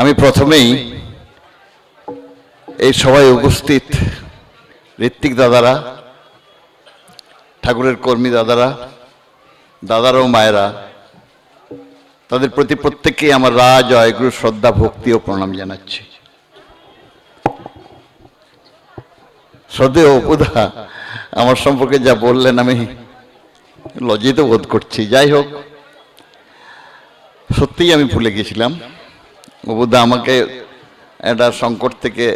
আমি প্রথমেই এই সবাই উপস্থিত ঋত্বিক দাদারা, ঠাকুরের কর্মী দাদারা দাদারা ও মায়েরা, তাদের প্রতি প্রত্যেককেই আমার রাজ জয়গুরু শ্রদ্ধা, ভক্তি ও প্রণাম জানাচ্ছি। শ্রদ্ধেয় অপুদা আমার সম্পর্কে যা বললেন আমি লজ্জিত বোধ করছি। যাই হোক, সত্যিই আমি ভুলে গেছিলাম। অবুদা আমাকে একটা সংকট থেকে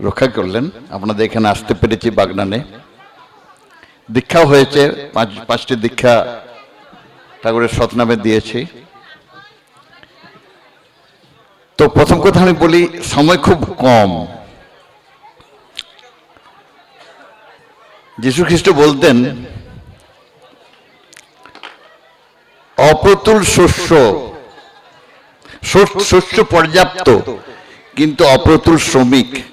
রক্ষা করলেন। আপনাদের এখানে আসতে পেরেছি বাগনানে। দীক্ষাও হয়েছে, পাঁচ, পাঁচটি দীক্ষা ঠাকুরের সতনামে দিয়েছি। তো প্রথম কথা আমি বলি, সময় খুব কম। যীশু খ্রিস্ট বলতেন, অপ্রতুল শস্য শস্য- পর্যাপ্ত, কিন্তু অপ্রতুল শ্রমিক।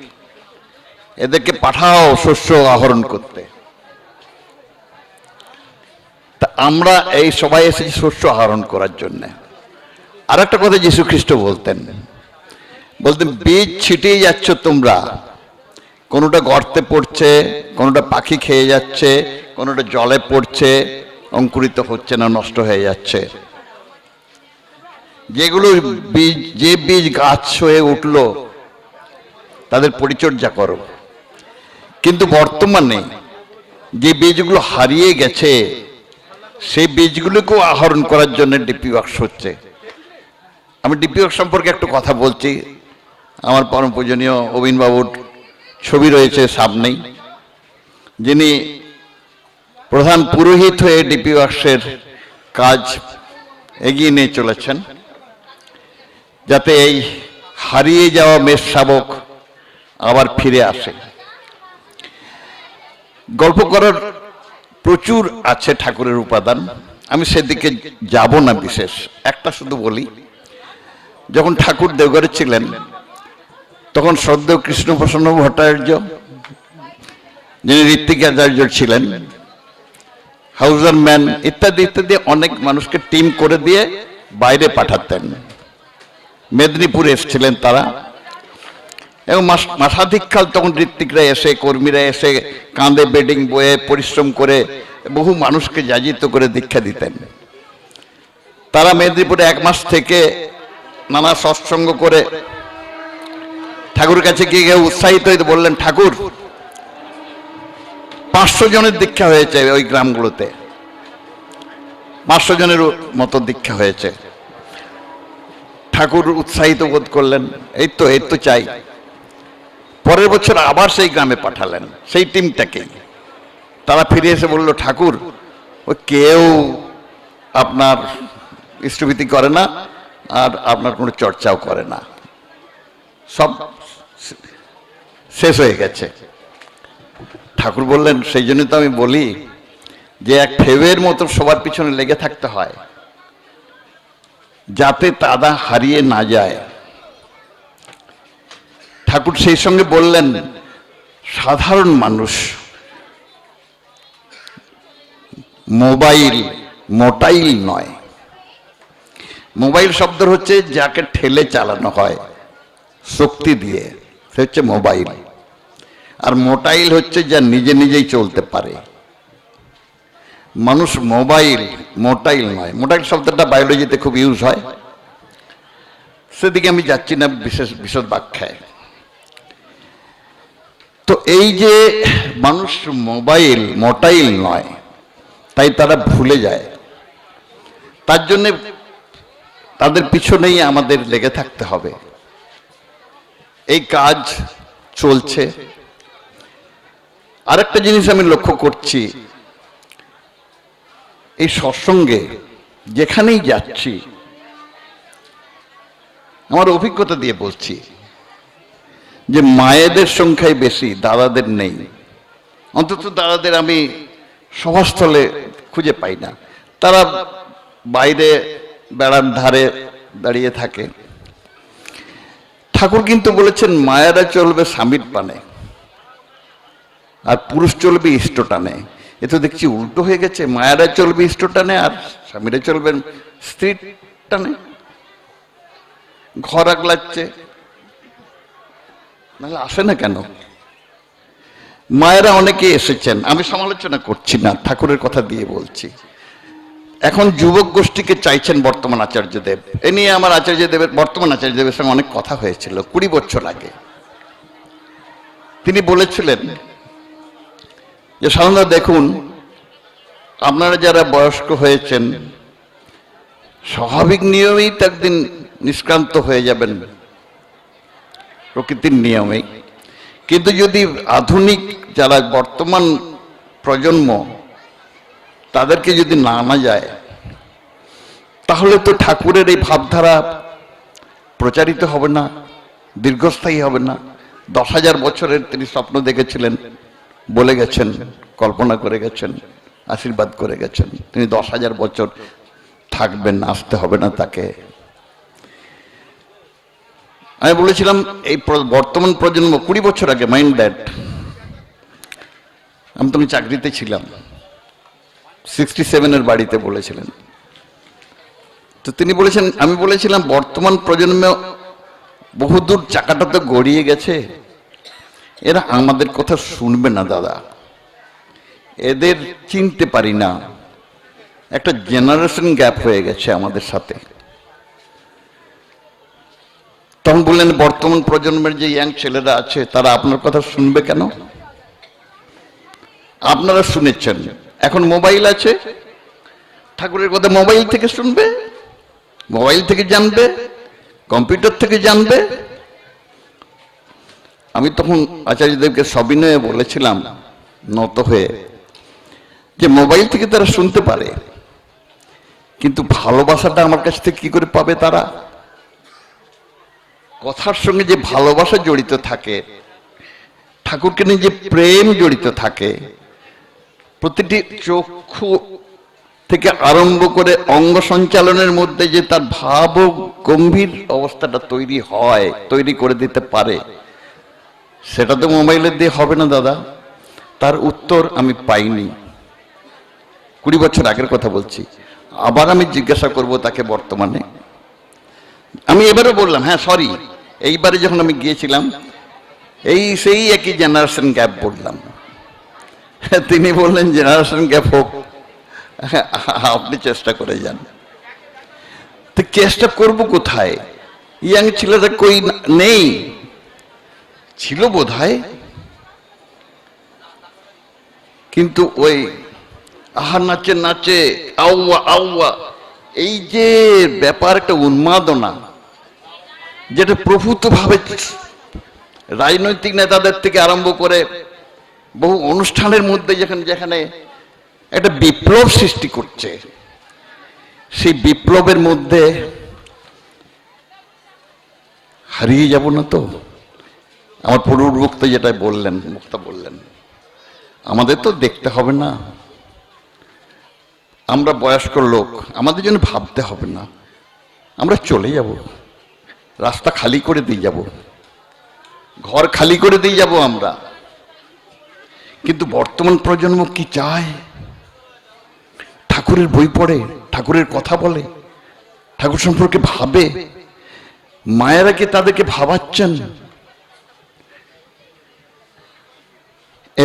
এদেরকে পাঠাও শস্য আহরণ করতে। তা আমরা এই সবাই এসেছি শস্য আহরণ করার জন্য। আর একটা কথা যীশু খ্রিস্ট বলতেন। বলতেন, বীজ ছিটিয়ে যাচ্ছ তোমরা। কোনোটা গর্তে পড়ছে, কোনোটা পাখি খেয়ে যাচ্ছে, কোনোটা জলে পড়ছে, অঙ্কুরিত হচ্ছে না, নষ্ট হয়ে যাচ্ছে। যেগুলো বীজ, যে বীজ গাছ হয়ে উঠল, তাদের পরিচর্যা করো। কিন্তু বর্তমানে যে বীজগুলো হারিয়ে গেছে, সেই বীজগুলোকেও আহরণ করার জন্য ডিপি ওয়ার্কস হচ্ছে। আমি ডিপি ওয়ার্ক সম্পর্কে একটু কথা বলছি। আমার পরম পূজনীয় অবিনবাবুর ছবি রয়েছে সামনেই যিনি প্রধান পুরোহিত হয়ে ডিপি ওয়ার্কসের কাজ এগিয়ে নিয়ে চলেছেন। যাতে এই হারিয়ে যাওয়া মেষ শাবক আবার ফিরে আসে। গল্প করার প্রচুর আছে ঠাকুরের উপাদান। আমি সেদিকে যাব না বিশেষ। একটা শুধু বলি, যখন ঠাকুর দেওঘরে ছিলেন, তখন শ্রদ্ধেয় কৃষ্ণপ্রসন্ন ভট্টাচার্য, যিনি ঋত্বিক আচার্য ছিলেন হাউজার ম্যান ইত্যাদি ইত্যাদি অনেক মানুষকে টিম করে দিয়ে বাইরে পাঠাতেন। মেদিনীপুরে এসেছিলেন তারা। এবং মাস- মাসাধিককাল তখন ঋত্বিকরা এসে, কর্মীরা এসে কাঁধে বেডিং বয়ে পরিশ্রম করে বহু মানুষকে যাজিত করে দীক্ষা দিতেন। তারা মেদিনীপুরে এক মাস থেকে নানা সৎসঙ্গ করে ঠাকুরের কাছে গিয়ে গিয়ে উৎসাহিত হয়ে বললেন, ঠাকুর, পাঁচশো জনের দীক্ষা হয়েছে ওই গ্রামগুলোতে। পাঁচশো জনের মতো দীক্ষা হয়েছে। ঠাকুর উৎসাহিত বোধ করলেন, এই তো এই তো চাই। পরের বছর আবার সেই গ্রামে পাঠালেন, সেই টিমটাকে। তারা ফিরে এসে বলল, ঠাকুর ও কেউ আপনার ইষ্টভীতি করে না আর আপনার কোনো চর্চাও করে না। সব শেষ হয়ে গেছে। ঠাকুর বললেন, সেই জন্য তো আমি বলি যে, এক ফেবের মতো সবার পিছনে লেগে থাকতে হয়। যাতে তাদা হারিয়ে না যায়। ঠাকুর সেই সঙ্গে বললেন, সাধারণ মানুষ, মোবাইল মোটাইল নয়। মোবাইল শব্দ হচ্ছে যাকে ঠেলে চালানো হয়, শক্তি দিয়ে। সে হচ্ছে মোবাইল। আর মোটাইল হচ্ছে যা নিজে নিজেই চলতে পারে। মানুষ মোবাইল, মোটাইল নয়। মোটাইল শব্দটা বায়োলজিতে খুব ইউজ হয়। সেদিকে আমি যাচ্ছি না, বিশেষ, বিশদ ব্যাখ্যায়। তো এই যে মানুষ মোবাইল, মোটাইল নয়, তাই তারা ভুলে যায়। তার জন্য তাদের পিছনেই আমাদের লেগে থাকতে হবে। এই কাজ চলছে। আরেকটা জিনিস আমি লক্ষ্য করছি এই সৎসঙ্গে যেখানেই যাচ্ছি, আমার অভিজ্ঞতা দিয়ে বলছি যে মায়েদের সংখ্যাই বেশি, দাদাদের নেই। অন্তত দাদাদের আমি সভাস্থলে খুঁজে পাই না। তারা বাইরে বেড়ার ধারে দাঁড়িয়ে থাকে। ঠাকুর কিন্তু বলেছেন, মায়েরা চলবে স্বামীর পানে, আর পুরুষ চলবে ইষ্ট টানে এ তো দেখছি উল্টো হয়ে গেছে, মায়েরা চলবে ইষ্ট টানে আর স্বামীরা চলবেন স্ত্রীর টানে ঘর আগলাচ্ছে। নাহলে আসে না কেন? মায়েরা অনেকে এসেছেন, আমি সমালোচনা করছি না, ঠাকুরের কথা দিয়ে বলছি। এখন যুবক গোষ্ঠীকে চাইছেন বর্তমান আচার্যদেব এ নিয়ে আমার আচার্যদেবের বর্তমান আচার্যদেবের সঙ্গে অনেক কথা হয়েছিল, কুড়ি বছর আগে। তিনি বলেছিলেন যে সাধারণত দেখুন, আপনারা যারা বয়স্ক হয়েছেন, স্বাভাবিক নিয়মেই তো একদিন নিষ্ক্রান্ত হয়ে যাবেন, প্রকৃতির নিয়মেই কিন্তু যদি আধুনিক যারা বর্তমান প্রজন্ম, তাদেরকে যদি না আনা যায়, তাহলে তো ঠাকুরের এই ভাবধারা প্রচারিত হবে না, দীর্ঘস্থায়ী হবে না। দশ হাজার বছরের তিনি স্বপ্ন দেখেছিলেন। বলে গেছেন, কল্পনা করে গেছেন, আশীর্বাদ করে গেছেন। তিনি দশ হাজার বছর থাকবেন, আসতে হবে না তাকে। আমি বলেছিলাম, এই বর্তমান প্রজন্ম কুড়ি বছর আগে, মাইন্ড দ্যাট আমি তুমি চাকরিতে ছিলাম। সিক্সটি সেভেনের বাড়িতে বলেছিলেন। তো তিনি বলেছেন, আমি বলেছিলাম, বর্তমান প্রজন্মে বহুদূর চাকাটা তো গড়িয়ে গেছে। এরা আমাদের কথা শুনবে না, দাদা। এদের চিনতে পারি না। একটা জেনারেশন গ্যাপ হয়ে গেছে আমাদের সাথে। তখন বললেন, বর্তমান প্রজন্মের যে ইয়াং ছেলেরা আছে, তারা আপনার কথা শুনবে কেন? আপনারা শুনেছেন। এখন মোবাইল আছে। ঠাকুরের কথা মোবাইল থেকে শুনবে মোবাইল থেকে জানবে কম্পিউটার থেকে জানবে। আমি তখন আচার্যদেবকে সবিনয়ে বলেছিলাম, নত হয়ে, যে মোবাইল থেকে তারা শুনতে পারে, কিন্তু ভালোবাসাটা আমার কাছ থেকে কি করে পাবে তারা? কথার সঙ্গে যে ভালোবাসা জড়িত থাকে, ঠাকুরকে নিয়ে যে প্রেম জড়িত থাকে, প্রতিটি চক্ষু থেকে আরম্ভ করে অঙ্গ সঞ্চালনের মধ্যে যে তার ভাব গম্ভীর অবস্থাটা তৈরি হয়, তৈরি করে দিতে পারে সেটা তো মোবাইলের দিয়ে হবে না, দাদা। তার উত্তর আমি পাইনি। কুড়ি বছর আগের কথা বলছি। আবার আমি জিজ্ঞাসা করব তাকে বর্তমানে। আমি এবারে বললাম হ্যাঁ সরি এইবারে যখন আমি গিয়েছিলাম, এই সেই একই জেনারেশন গ্যাপ বললাম। তিনি বললেন জেনারেশন গ্যাপ হোক। আপনি চেষ্টা করে যান। তো চেষ্টা করব কোথায়? ইয়াং ছেলেরা কই নেই? ছিল বোধ কিন্তু ওই আহা নাচে নাচে, আউয়া আউয়া, এই যে ব্যাপার একটা উন্মাদনা, যেটা প্রভূতভাবে রাজনৈতিক নেতাদের থেকে আরম্ভ করে বহু অনুষ্ঠানের মধ্যে যেখানে যেখানে একটা বিপ্লব সৃষ্টি করছে, সেই বিপ্লবের মধ্যে হারিয়ে যাব না তো? আমার পূর্ব বক্তা যেটা বললেন বক্তা বললেন, আমাদের তো দেখতে হবে না। আমরা বয়স্ক লোক, আমাদের জন্য ভাবতে হবে না। আমরা চলে যাব, রাস্তা খালি করে দিয়ে যাব, ঘর খালি করে দিয়ে যাব আমরা। কিন্তু বর্তমান প্রজন্ম কি চায়? ঠাকুরের বই পড়ে, ঠাকুরের কথা বলে, ঠাকুর সম্পর্কে ভাবে, মায়েরা কি তাদেরকে ভাবাচ্ছেন?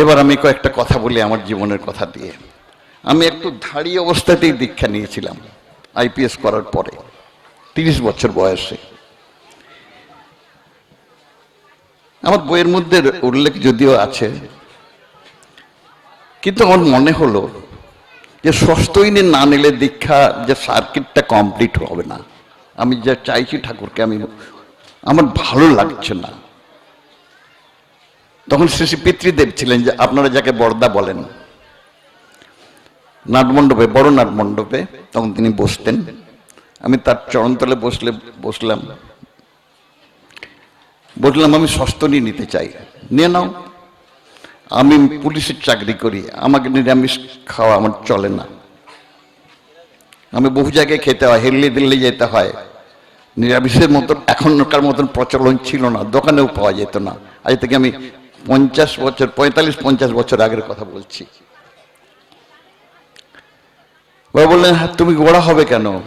এবার আমি কয়েকটা কথা বলি আমার জীবনের কথা দিয়ে। আমি একটু ধাড়ি অবস্থাতেই দীক্ষা নিয়েছিলাম আইপিএস করার পরে, তিরিশ বছর বয়সে। আমার বইয়ের মধ্যে উল্লেখ যদিও আছে, কিন্তু আমার মনে হলো যে ষষ্ঠইনে না নিলে দীক্ষা যে সার্কিটটা কমপ্লিট হবে না। আমি যা চাইছি ঠাকুরকে, আমি আমার ভালো লাগছে না। তখন শ্রী পিতৃদেব ছিলেন যে আপনারা যাকে বর্দা বলেন। নাটমণ্ডপে, বড় নাটমণ্ডপে তখন তিনি বসতেন। আমি তার চরণতলে বসলে, বসলাম। বললাম, আমি সস্তনি নিতে চাই। নিয়ে নাও। আমি পুলিশের চাকরি করি। আমাকে নিরামিষ খাওয়া আমার চলে না। আমি বহু জায়গায় খেতে হয় হেললি দিল্লি যেতে হয়। নিরামিষের মতন, এখনকার মতন প্রচলন ছিল না, দোকানেও পাওয়া যেত না। আজ থেকে আমি পঞ্চাশ বছর, পঁয়তাল্লিশ, পঞ্চাশ বছর আগের কথা বলছি। বাবা বললেন হ্যাঁ তুমি গোড়া হবে কেন?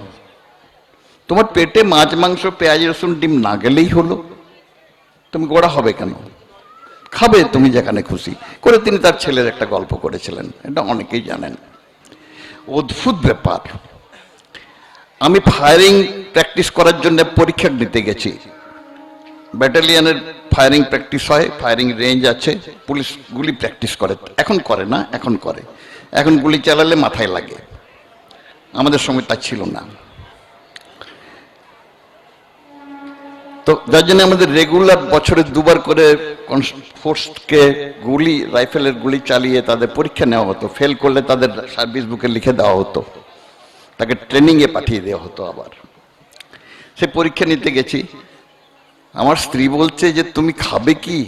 তোমার পেটে মাছ, মাংস, পেঁয়াজ, রসুন, ডিম না গেলেই হলো। তুমি গোড়া হবে কেন? খাবে, তুমি যেখানে খুশি। করে তিনি তার ছেলের একটা গল্প করেছিলেন, এটা অনেকেই জানেন। অদ্ভুত ব্যাপার। আমি ফায়ারিং প্র্যাকটিস করার জন্য পরীক্ষা নিতে গেছি। ব্যাটালিয়নের ফায়ারিং প্র্যাকটিস হয় ফায়ারিং রেঞ্জ আছে পুলিশ গুলি প্র্যাকটিস করে। এখন করে না, এখন করে। এখন গুলি চালালে মাথায় লাগে। আমাদের সময় তা ছিল না। তো যার জন্য আমাদের রেগুলার বছরে দুবার করে ফোর্সকে গুলি রাইফেলের গুলি চালিয়ে তাদের পরীক্ষা নেওয়া হতো। ফেল করলে তাদের সার্ভিস বুকে লিখে দেওয়া হতো। তাকে ট্রেনিংয়ে পাঠিয়ে দেওয়া হতো আবার। সে পরীক্ষা নিতে গেছি। আমার স্ত্রী বলছে যে, তুমি খাবে কি?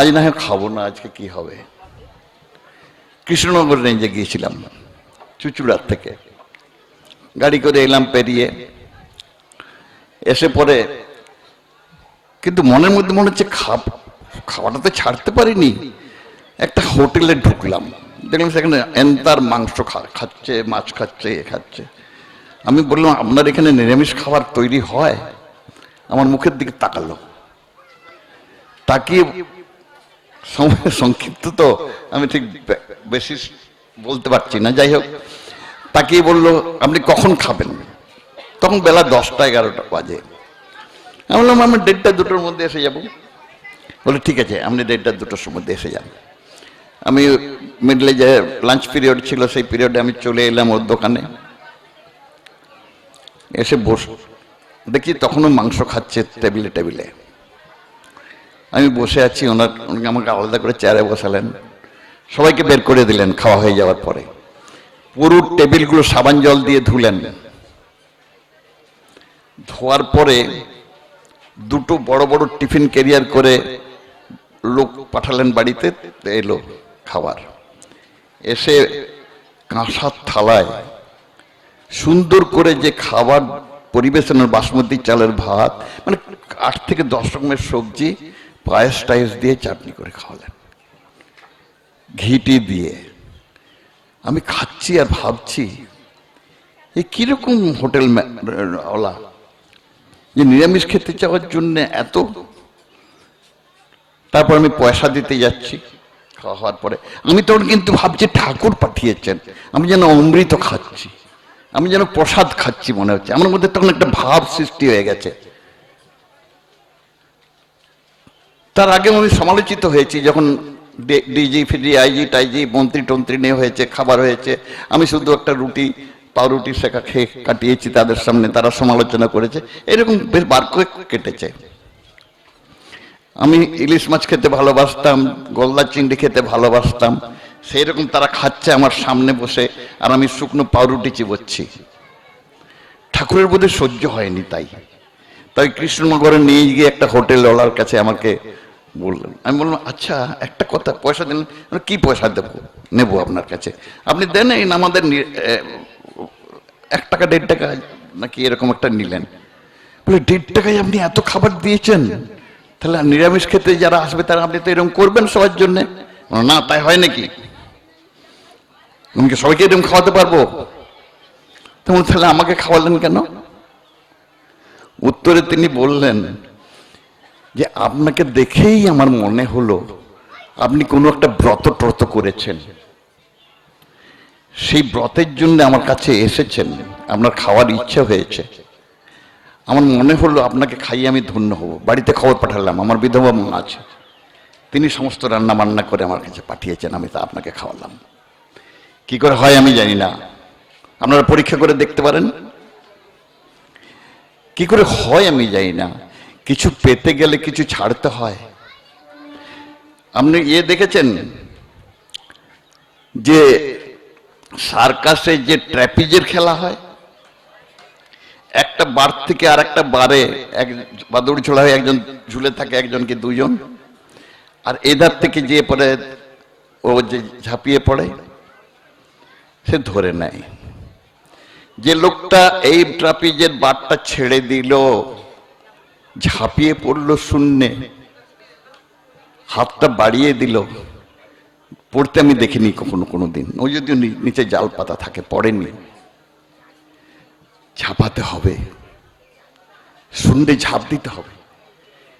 আজ না হয় খাব না, আজকে কি হবে? কৃষ্ণনগর রেঞ্জে গিয়েছিলাম, চুচুড়ার থেকে। গাড়ি করে এলাম পেরিয়ে। এসে পরে কিন্তু মনের মধ্যে মনে হচ্ছে, খাব, খাওয়াটা তো ছাড়তে পারিনি। একটা হোটেলে ঢুকলাম। দেখলাম সেখানে এন্তার মাংস খাচ্ছে, মাছ খাচ্ছে, এ খাচ্ছে। আমি বললাম, আপনার এখানে নিরামিষ খাবার তৈরি হয়? আমার মুখের দিকে তাকালো। তাকিয়ে সময় সংক্ষিপ্ত তো, আমি ঠিক বেশি বলতে পারছি না। যাই হোক, তাকিয়ে বলল, আপনি কখন খাবেন? তখন বেলা দশটা, এগারোটা বাজে। আমি বললাম, আমি দেড়টা, দুটোর মধ্যে এসে যাব। বলে ঠিক আছে, আপনি দেড়টা, দুটোর মধ্যে এসে যান। আমি মিডলে যে লাঞ্চ পিরিয়ড ছিল, সেই পিরিয়ডে আমি চলে এলাম ওর দোকানে। এসে বস দেখি তখনও মাংস খাচ্ছে টেবিলে টেবিলে। আমি বসে আছি, ওনার, উনি আমাকে আলাদা করে চেয়ারে বসালেন। সবাইকে বের করে দিলেন, খাওয়া হয়ে যাওয়ার পরে। পুরো টেবিলগুলো সাবান জল দিয়ে ধুলেন। ধোয়ার পরে দুটো বড় বড় টিফিন ক্যারিয়ার করে লোক পাঠালেন বাড়িতে এলো খাবার। এসে কাঁসার থালায় সুন্দর করে যে খাবার পরিবেশনের বাসমতি চালের ভাত মানে আট থেকে দশ রকমের সবজি, পায়েস টায়েস দিয়ে চাটনি করে খাওয়ালেন। ঘিটি দিয়ে। আমি খাচ্ছি আর ভাবছি, এ কীরকম হোটেল ওলা? যে নিরামিষ খেতে চাওয়ার জন্য এত? তারপর আমি পয়সা দিতে যাচ্ছি, খাওয়া হওয়ার পরে। আমি তখন কিন্তু ভাবছি ঠাকুর পাঠিয়েছেন, আমি যেন অমৃত খাচ্ছি। আমি যেন প্রসাদ খাচ্ছি মনে হচ্ছে। আমার মধ্যে তখন একটা ভাব সৃষ্টি হয়ে গেছে। তার আগে আমি সমালোচিত হয়েছি যখন ডিজি, ফিজি, আইজি, টাইজি, মন্ত্রী, টন্ত্রী নিয়ে হয়েছে, খাবার হয়েছে। আমি শুধু একটা রুটি, পাউরুটি শেখা খেয়ে কাটিয়েছি তাদের সামনে, তারা সমালোচনা করেছে। এরকম বেশ বার করে কেটেছে। আমি ইলিশ মাছ খেতে ভালোবাসতাম গলদা চিংড়ি খেতে ভালোবাসতাম সেই রকম তারা খাচ্ছে আমার সামনে বসে, আর আমি শুকনো পাউরুটি চিবোচ্ছি। ঠাকুরের বোধহয় সহ্য হয়নি তাই। তাই কৃষ্ণনগরে নিয়ে গিয়ে একটা হোটেল ওলার কাছে আমাকে বললেন। আমি বললাম আচ্ছা একটা কথা, পয়সা দিন। কি পয়সা দেবো? নেব আপনার কাছে। আপনি দেন এই আমাদের এক টাকা, দেড় টাকা নাকি এরকম একটা নিলেন। বলে, দেড় টাকায় আপনি এত খাবার দিয়েছেন? তাহলে নিরামিষ খেতে যারা আসবে, তারা আপনি তো এরকম করবেন সবার জন্যে? না, তাই হয় নাকি? আমি কি সবাইকে এরকম খাওয়াতে পারব? তেমন তাহলে আমাকে খাওয়ালেন কেন? উত্তরে তিনি বললেন যে, আপনাকে দেখেই আমার মনে হলো আপনি কোনো একটা ব্রত ট্রত করেছেন। সেই ব্রতের জন্য আমার কাছে এসেছেন। আপনার খাওয়ার ইচ্ছা হয়েছে। আমার মনে হলো আপনাকে খাইয়ে আমি ধন্য হব। বাড়িতে খবর পাঠালাম, আমার বিধবা মন আছে। তিনি সমস্ত রান্না বান্না করে আমার কাছে পাঠিয়েছেন, আমি তা আপনাকে খাওয়ালাম। কি করে হয় আমি জানি না। আপনারা পরীক্ষা করে দেখতে পারেন। কি করে হয় আমি জানি না। কিছু পেতে গেলে কিছু ছাড়তে হয়। আপনি ইয়ে দেখেছেন যে সার্কাসে যে ট্র্যাপিজের খেলা হয়, একটা বার থেকে আর একটা বারে এক বাদুড় ছোড়া হয়ে একজন ঝুলে থাকে একজনকে দুজন? আর এধার থেকে যে পরে ও যে ঝাঁপিয়ে পড়ে সে ধরে নেয়। যে লোকটা এই ট্রাপিজের বারটা ছেড়ে দিল, ঝাঁপিয়ে পড়ল শূন্যে, হাতটা বাড়িয়ে দিল। পড়তে আমি দেখিনি কখনো কোনো দিন ও যদি নিচে জাল পাতা থাকে, পড়েনি। ঝাঁপাতে হবে। শুনলে ঝাঁপ দিতে হবে।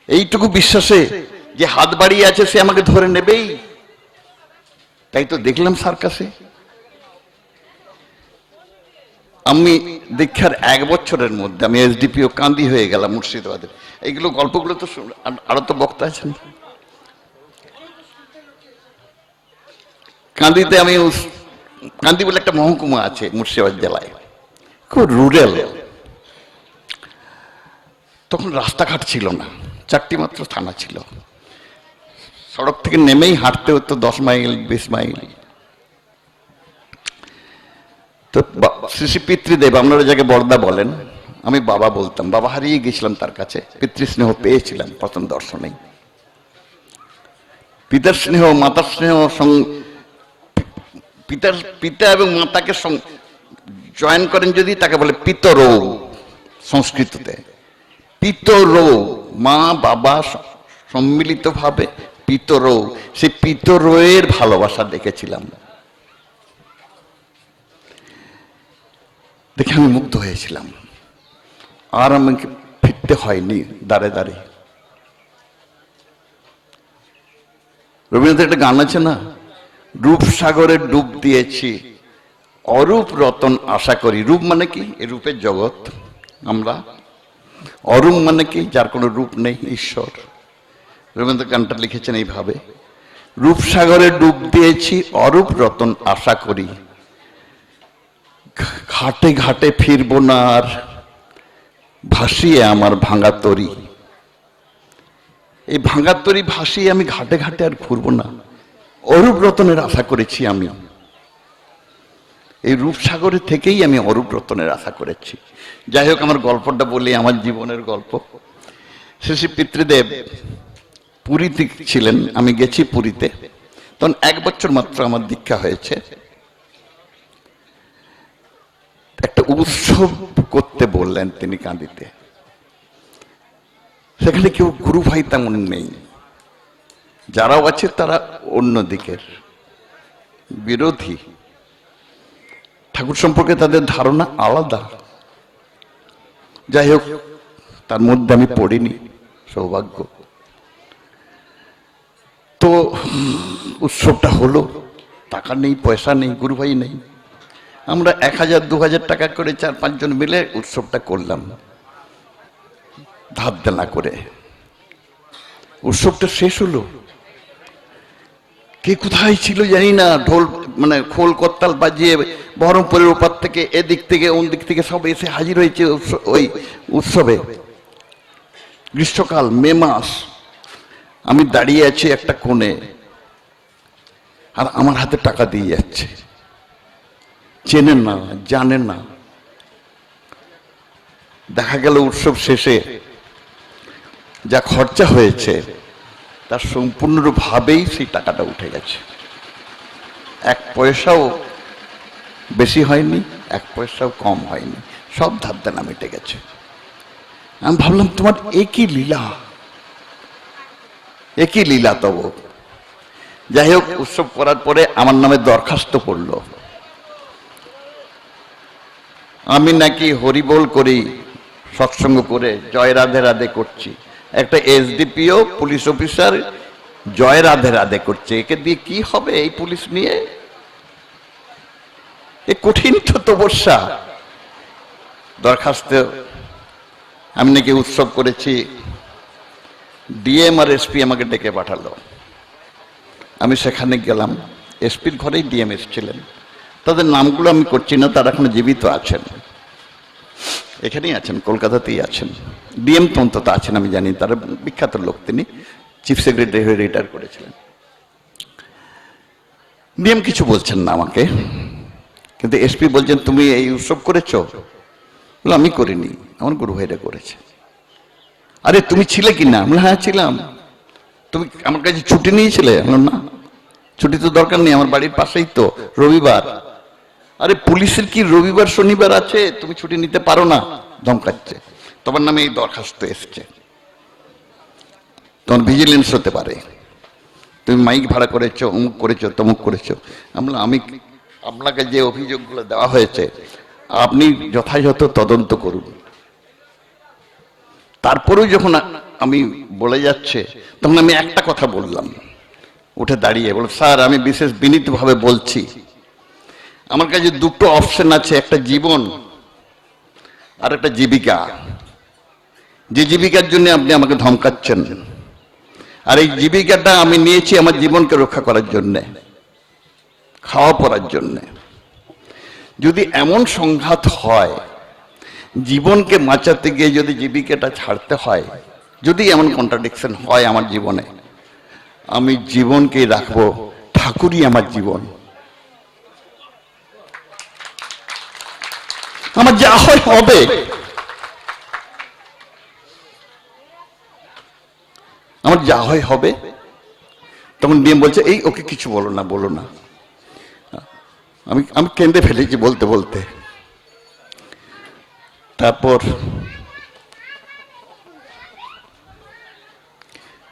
এইটুকু বিশ্বাসে যে হাত বাড়িয়ে আছে, সে আমাকে ধরে নেবেই। তাই তো দেখলাম সার্কাসে। আমি দীক্ষার এক বছরের মধ্যে আমি এসডিপিও কান্দি হয়ে গেলাম মুর্শিদাবাদের এইগুলো গল্পগুলো তো আর- তো বক্তা আছেন। কান্দিতে আমি কান্দি বলে একটা মহকুমা আছে মুর্শিদাবাদ জেলায়। খুব রুরাল। তখন রাস্তাঘাট ছিল না চারটি মাত্র থানা ছিল। সড়ক থেকে নেমেই হাঁটতে হতো দশ মাইল, বিশ মাইল। তো শ্রী পিতৃদেব, আপনারা যাকে বর্দা বলেন, আমি বাবা বলতাম, বাবা হারিয়ে গেছিলাম তার কাছে, পিতৃস্নেহ পেয়েছিলাম, প্রথম দর্শনেই। পিতার স্নেহ, মাতার স্নেহ পিতার, পিতা এবং মাতাকে জয়েন করেন যদি, তাকে বলে পিতর সংস্কৃততে। পিতর মা, বাবা সম্মিলিতভাবে পিতর সেই পিতরের ভালোবাসা দেখেছিলাম। দেখে আমি মুগ্ধ হয়েছিলাম। আর আমাকে ফিরতে হয়নি দাঁড়ে দাঁড়ে রবীন্দ্রনাথের একটা গান আছে না? রূপসাগরে ডুব দিয়েছি, অরূপ রতন আশা করি। রূপ মানে কি? এই রূপের জগৎ, আমরা। অরূপ মানে কি? যার কোনো রূপ নেই, ঈশ্বর। রবীন্দ্র গানটা লিখেছেন এইভাবে। রূপসাগরে ডুব দিয়েছি, অরূপ রতন আশা করি। ঘাটে ঘাটে ফিরব না আর, ভাসিয়ে আমার ভাঙা তরি। এই ভাঙা তরি ভাসিয়ে আমি ঘাটে ঘাটে আর ঘুরবো না। অরূপ রতনের আশা করেছি আমি। এই রূপসাগরের থেকেই আমি অরূপ রতনের আশা করেছি। যাই হোক, আমার গল্পটা বলি, আমার জীবনের গল্প। শ্রী পিতৃদেব পুরীতে ছিলেন, আমি গেছি পুরীতে। তখন এক বছর মাত্র আমার দীক্ষা হয়েছে। একটা উৎসব করতে বললেন তিনি কাঁদিতে। সেখানে কেউ গুরু ভাই তেমন নেই। যারাও আছে তারা অন্য দিকের বিরোধী। ঠাকুর সম্পর্কে তাদের ধারণা আলাদা। যাই হোক, তার মধ্যে আমি পড়িনি, সৌভাগ্য। তো উৎসবটা হলো, টাকা নেই, পয়সা নেই, গুরু ভাই নেই। আমরা এক হাজার, দু হাজার টাকা করে চার পাঁচজন মিলে উৎসবটা করলাম। ধার দেনা করে। উৎসবটা শেষ হলো। কে কোথায় ছিল জানি না। ঢোল মানে খোল করতাল বাজিয়ে বহরমপুরের ওপার থেকে, এদিক থেকে, ওন দিক থেকে সব এসে হাজির হয়েছে ওই উৎসবে। গ্রীষ্মকাল, মে মাস। আমি দাঁড়িয়ে আছি একটা কোণে। আর আমার হাতে টাকা দিয়ে যাচ্ছে। চেনেন না জানেন না। দেখা গেল উৎসব শেষে যা খরচা হয়েছে, তার সম্পূর্ণভাবেই সেই টাকাটা উঠে গেছে। এক পয়সাও বেশি হয়নি, এক পয়সাও কম হয়নি, সব ধার দেনা মিটে গেছে। আমি ভাবলাম, তোমার একই লীলা একই লীলা তব। যাই হোক, উৎসব করার পরে আমার নামে দরখাস্ত পড়ল। আমি নাকি হরিবোল করি, সৎসঙ্গ করে, জয় রাধে রাধে করছি। একটা এসডিপিও, পুলিশ অফিসার, জয় রাধে রাধে করছে। একে দিয়ে কি হবে এই পুলিশ নিয়ে? এ কঠিন তো তপস্যা। দরখাস্ত আমি নাকি উৎসব করেছি। ডিএম আর এসপি আমাকে ডেকে পাঠালো। আমি সেখানে গেলাম। এসপির ঘরেই ডিএম এসেছিলেন। তাদের নামগুলো আমি করছি না তারা এখনও জীবিত আছেন। এখানেই আছেন কলকাতাতেই আছেন। ডিএম তো অন্তত আছেন আমি জানি তারা বিখ্যাত লোক তিনি চিফ সেক্রেটারি হয়ে রিটায়ার করেছিলেন। ডিএম কিছু বলছেন না আমাকে কিন্তু এসপি বলছেন তুমি এই উৎসব করেছ? বলে আমি করিনি আমার গুরু ভাইরা করেছে। আরে তুমি ছিলে কি না? বলে, হ্যাঁ ছিলাম। তুমি আমার কাছে ছুটি নিয়েছিলে? না ছুটি তো দরকার নেই আমার বাড়ির পাশেই তো রবিবার। আরে পুলিশের কি রবিবার, শনিবার আছে? তুমি ছুটি নিতে পারো না? ধমকাচ্ছে। তোমার নামে এই দরখাস্ত এসছে। তোমার ভিজিলেন্স হতে পারে। তুমি মাইক ভাড়া করেছ, অমুক করেছ, তমুক করেছ। আমরা, আমি আপনাকে যে অভিযোগগুলো দেওয়া হয়েছে, আপনি যথাযথ তদন্ত করুন। তারপরেও যখন আমি বলে যাচ্ছে, তখন আমি একটা কথা বললাম। উঠে দাঁড়িয়ে বল স্যার, আমি বিশেষ বিনীতভাবে বলছি আমার কাছে দুটো অপশন আছে, একটা জীবন আর একটা জীবিকা। যে জীবিকার জন্য আপনি আমাকে ধমকাচ্ছেন। আর এই জীবিকাটা আমি নিয়েছি আমার জীবনকে রক্ষা করার জন্যে, খাওয়া পড়ার জন্যে। যদি এমন সংঘাত হয়, জীবনকে বাঁচাতে গিয়ে যদি জীবিকাটা ছাড়তে হয়, যদি এমন কন্ট্রাডিকশন হয় আমার জীবনে, আমি জীবনকে রাখব, ঠাকুরই আমার জীবন। আমার যা হয় হবে। আমার যা হয় হবে। তখন নিয়ম বলছে, এই, ওকে কিছু বলো না বলো না। আমি আমি কেঁদে ফেলেছি বলতে বলতে। তারপর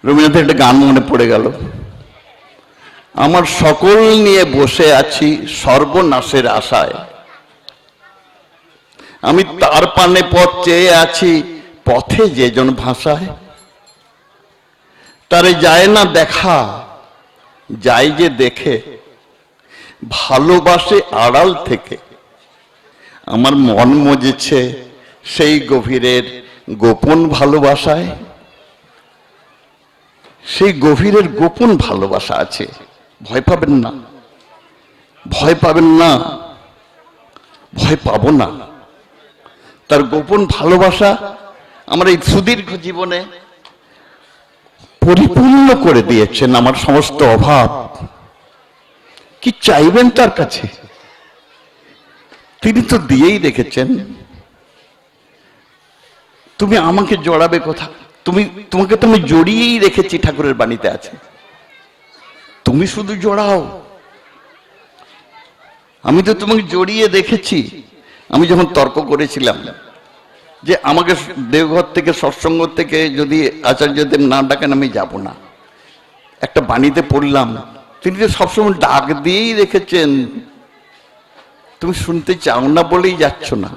রবীন্দ্রনাথের একটা গান মনে পড়ে গেল। আমার সকল নিয়ে বসে আছি সর্বনাশের আশায়। আমি তার পানে পথ চেয়ে আছি, পথে যেজন ভাষায়। তারে যায় না দেখা, যায় যে দেখে। ভালোবাসে আড়াল থেকে। আমার মন মজেছে সেই গভীরের গোপন ভালোবাসায়। সেই গভীরের গোপন ভালোবাসা আছে। ভয় পাবেন না। ভয় পাবেন না। ভয় পাবো না। তার গোপন ভালোবাসা আমার এই সুদীর্ঘ জীবনে পরিপূর্ণ করে দিয়েছেন আমার সমস্ত অভাব। কি চাইবেন তার কাছে? তিনি তো দিয়েই রেখেছেন। তুমি আমাকে জড়াবে কোথা? তুমি, তোমাকে তো আমি জড়িয়েই রেখেছি ঠাকুরের বাণীতে আছে। তুমি শুধু জড়াও। আমি তো তোমাকে জড়িয়ে দেখেছি আমি যখন তর্ক করেছিলাম যে আমাকে দেওঘর থেকে, সৎসঙ্গ থেকে যদি আচার্যদেব না ডাকেন, আমি যাব না। একটা বাণীতে পড়লাম, তিনি তো সবসময় ডাক দিয়েই রেখেছেন। তুমি শুনতে চাও না বলেই যাচ্ছ না।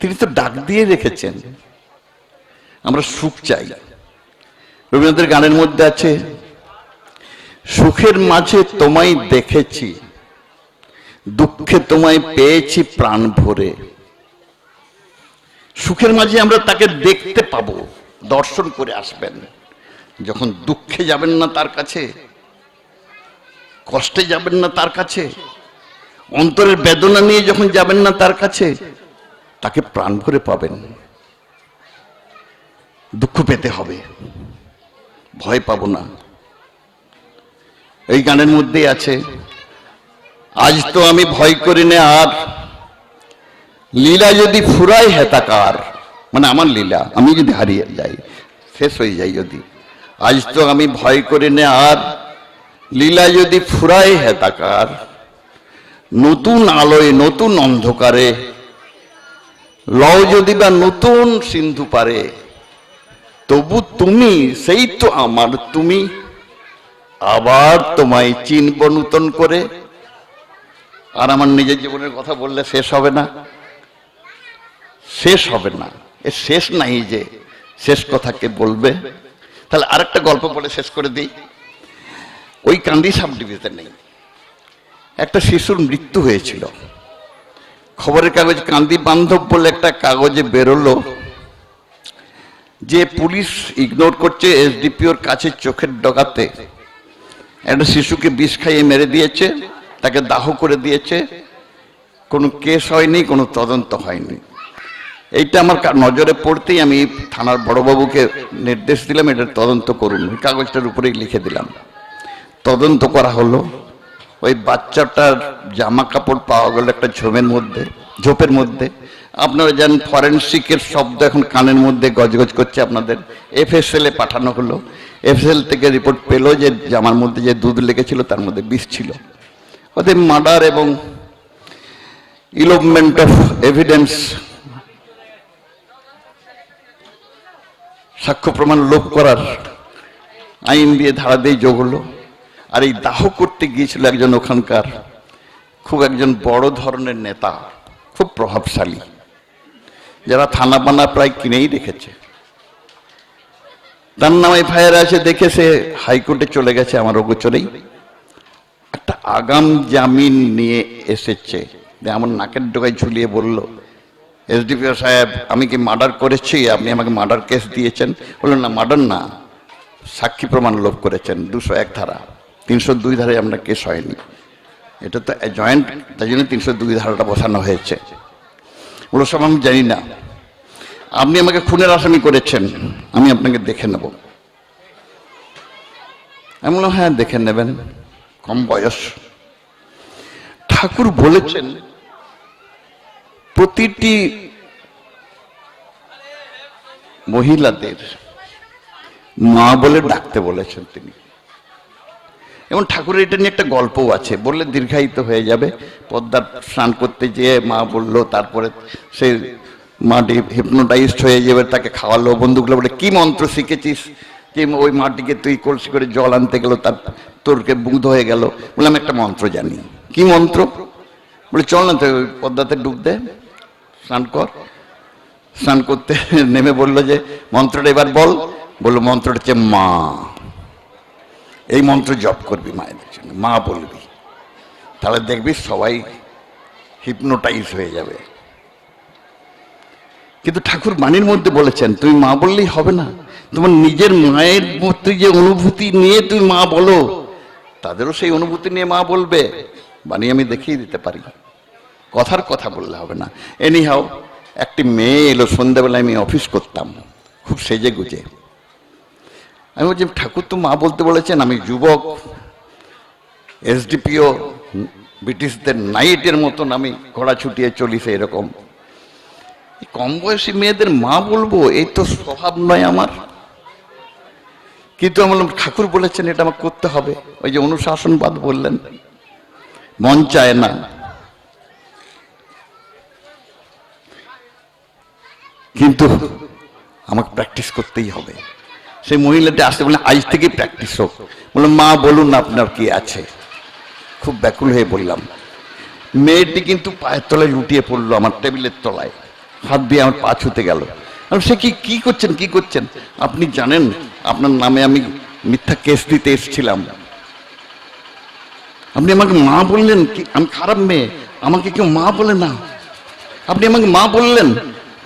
তিনি তো ডাক দিয়ে রেখেছেন। আমরা সুখ চাই। রবীন্দ্রনাথের গানের মধ্যে আছে, সুখের মাঝে তোমায় দেখেছি দুঃখে তোমায় পেয়েছি প্রাণ ভরে। সুখের মাঝে আমরা তাকে দেখতে পাবো, দর্শন করে আসবেন। যখন দুঃখে যাবেন না তার কাছে, কষ্টে যাবেন না তার কাছে, অন্তরের বেদনা নিয়ে যখন যাবেন না তার কাছে, তাকে প্রাণ ভরে পাবেন। দুঃখ পেতে হবে, ভয় পাবো না। এই গানের মধ্যেই আছে আজ তো আমি ভয় করি না আর। লীলা যদি ফুরাই হেতাকার মানে আমার লীলা, আমি যদি হারিয়ে যাই, শেষ হয়ে যাই যদি। আজ তো আমি ভয় করি না আর। লীলা যদি ফুরাই হেতাকার নতুন আলোয়, নতুন অন্ধকারে। লও যদি বা নতুন সিন্ধু পারে, তবু তুমি, সেই তো আমার তুমি। আবার তোমায় চিনব নূতন করে। আর আমার নিজের জীবনের কথা বললে শেষ হবে না। শেষ হবে না। এ শেষ নাই যে শেষ কথা কে বলবে। তাহলে আরেকটা গল্প বলে শেষ করে দিই। ওই কান্দি সাব ডিভিশনে একটা শিশুর মৃত্যু হয়েছিল। খবরের কাগজ, কান্দি বান্ধব বলে একটা কাগজে বেরোলো যে পুলিশ ইগনোর করছে এসডিপিওর কাছে চোখের ডগাতে। একটা শিশুকে বিষ খাইয়ে মেরে দিয়েছে। তাকে দাহ করে দিয়েছে। কোনো কেস হয়নি, কোনো তদন্ত হয়নি। এইটা আমার নজরে পড়তেই আমি থানার বড়বাবুকে নির্দেশ দিলাম, এটা তদন্ত করুন। কাগজটার উপরেই লিখে দিলাম। তদন্ত করা হলো। ওই বাচ্চাটার জামা কাপড় পাওয়া গেল একটা ঝোপের মধ্যে ঝোপের মধ্যে। আপনারা জানেন, ফরেন্সিকের শব্দ এখন কানের মধ্যে গজগজ করছে আপনাদের। এফএসএল পাঠানো হলো। এফএসএল থেকে রিপোর্ট পেল যে, জামার মধ্যে যে দুধ লেগেছিল, তার মধ্যে বিষ ছিল। ওদের মার্ডার এবং ইলোভমেন্ট অফ এভিডেন্স সাক্ষ্য প্রমাণ লোপ করার আইন দিয়ে ধারা দিয়ে যোগ হলো। আর এই দাহ করতে গিয়েছিল একজন ওখানকার, খুব একজন বড় ধরনের নেতা, খুব প্রভাবশালী, যারা থানা বানা প্রায় কিনেই রেখেছে। তার নাম এফআইআর আছে, দেখে সে হাইকোর্টে চলে গেছে, আমার অগোচরেই। একটা আগাম জামিন নিয়ে এসেছে। আমার নাকের ডোকায় ঝুলিয়ে বলল, এসডিপিও সাহেব, আমি কি মার্ডার করেছি? আপনি আমাকে মার্ডার কেস দিয়েছেন? বললেন না, মার্ডার না। সাক্ষী প্রমাণ লোভ করেছেন, দুশো এক ধারা। তিনশো দুই ধারায় আপনার কেস হয়নি। এটা তো জয়েন্ট তাই জন্য তিনশো দুই ধারাটা বসানো হয়েছে। ওগুলো সব আমি জানি না। আপনি আমাকে খুনের আসামি করেছেন, আমি আপনাকে দেখে নেব। আমি বললাম হ্যাঁ দেখে নেবেন। কম বয়স। ঠাকুর বলেছেন, প্রতিটি মহিলাদের মা বলে ডাকতে বলেছেন তিনি। এবং ঠাকুরের এটা নিয়ে একটা গল্পও আছে, বললে দীর্ঘায়িত হয়ে যাবে। পদ্মার স্নান করতে যেয়ে মা বলল, তারপরে সে মাটি হিপনোটাইজড হয়ে যাবে, তাকে খাওয়ালো। বন্ধুগুলো বলে, কি মন্ত্র শিখেছিস? যে ওই মাটিকে তুই কলসি করে জল আনতে গেল, তার তোরকে বুধ হয়ে গেল। বললাম, একটা মন্ত্র জানি। কি মন্ত্র? বলে, চল না তো পদ্মাতে ডুব দে, স্নান কর। স্নান করতে নেমে বলল যে, মন্ত্রটা এবার বল। বলল, মন্ত্রটা হচ্ছে মা। এই মন্ত্র জপ করবি মায়েদের জন্য, মা বলবি। তাহলে দেখবি সবাই হিপনোটাইজ হয়ে যাবে। কিন্তু ঠাকুর বাণীর মধ্যে বলেছেন তুমি মা বললেই হবে না। তোমার নিজের মায়ের মধ্যে যে অনুভূতি নিয়ে তুমি মা বলো, তাদেরও সেই অনুভূতি নিয়ে মা বলবে। বানিয়ে আমি দেখিয়ে দিতে পারি। কথার কথা বললে হবে না। এনিহাও একটি মেয়ে এলো, সন্ধ্যাবেলায় আমি অফিস করতাম। খুব সেজে গুজে। আমি বলছি, ঠাকুর তো মা বলতে বলেছেন, আমি যুবক। এসডিপিও ব্রিটিশদের নাইটের মতন আমি ঘোড়া ছুটিয়ে চলি সেই এরকম কম বয়সী মেয়েদের মা বলব, এই তো স্বভাব নয় আমার। কিন্তু আমি বললাম ঠাকুর বলেছেন এটা আমার করতে হবে। ওই যে অনুশাসনবাদ বললেন। মন চায় না। কিন্তু আমাকে প্র্যাকটিস করতেই হবে। সেই মহিলাটি আসতে বলে আজ থেকেই প্র্যাকটিস হোক। বললাম, মা, বলুন না আপনার কি আছে? খুব ব্যাকুল হয়ে বললাম, মেয়েটি কিন্তু পায়ের তলায় লুটিয়ে পড়ল আমার টেবিলের তলায়। হাত দিয়ে আমার পা ছুতে গেল। সে কি কি করছেন কি করছেন? আপনি জানেন, আপনার নামে আমি মিথ্যা কেস দিতে এসেছিলাম। আপনি আমাকে মা বললেন কি, আমি খারাপ মেয়ে, আমাকে কেউ মা বলে না। আপনি আমাকে মা বললেন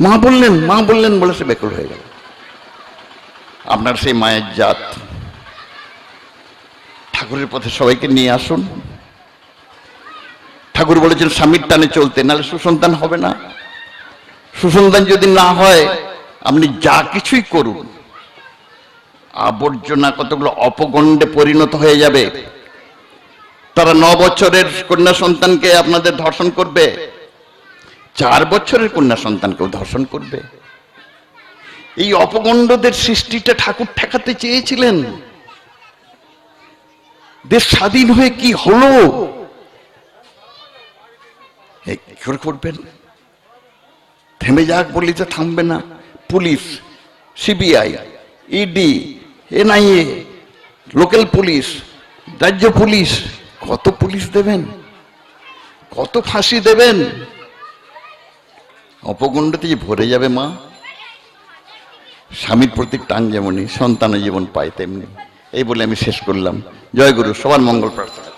মা বললেন মা বললেন বলে সে বেকুল হয়ে গেল। আপনার সেই মায়ের জাত। ঠাকুরের পথে সবাইকে নিয়ে আসুন। ঠাকুর বলেছেন, স্বামীর টানে চলতে, নাহলে সুসন্তান হবে না। সুসন্তান যদি না হয় আপনি যা কিছুই করুন, আবর্জনা কতগুলো অপগণ্ডে পরিণত হয়ে যাবে, তারা ন বছরের কন্যা সন্তানকে আপনাদের ধর্ষণ করবে, চার বছরের কন্যা সন্তানকেও ধর্ষণ করবে। এই অপগণ্ডদের সৃষ্টিটা ঠাকুর ঠেকাতে চেয়েছিলেন। দেশ স্বাধীন হয়ে কি হলো? করবেন, থেমে যাক বলি তো থামবে না। Police CBI ED NIA local police রাজ্য পুলিশ, কত পুলিশ দেবেন? কত ফাঁসি দেবেন? অপগণ্ডতে যে ভরে যাবে মা, স্বামীর প্রতি টান যেমনই, সন্তানের জীবন পায় তেমনি। এই বলে আমি শেষ করলাম। জয় গুরু, সবার মঙ্গল প্রার্থনা।